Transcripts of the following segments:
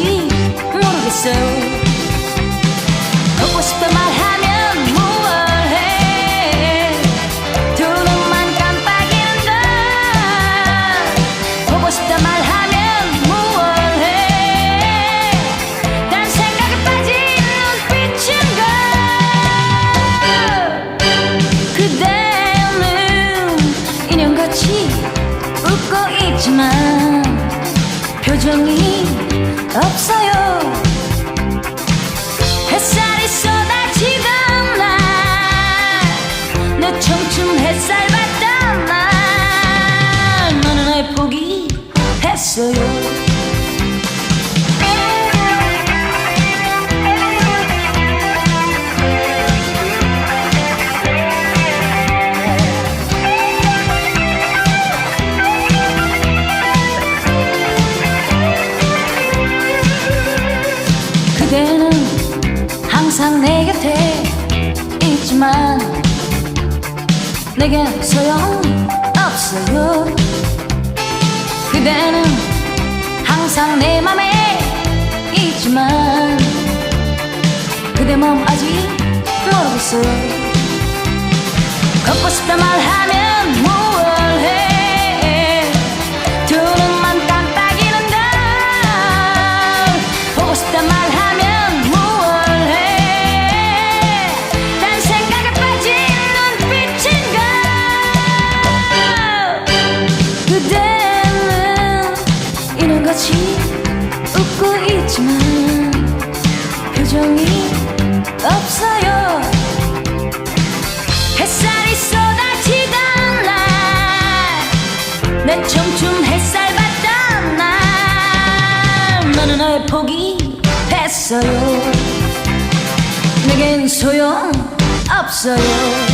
し転びそう 난 내게 소용없어요. 그대는 항상 내 맘에 있지만 그대 마음 아직 모르겠어요 걷고 싶다 말하면 뭐 소용 없어요.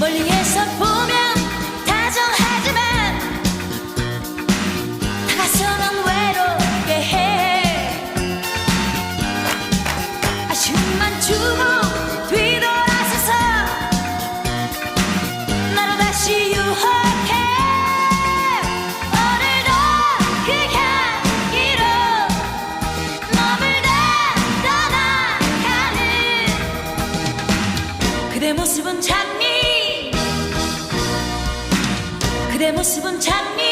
Bolivie. 그대 모습은 찬미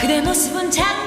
그대 모습은 찬미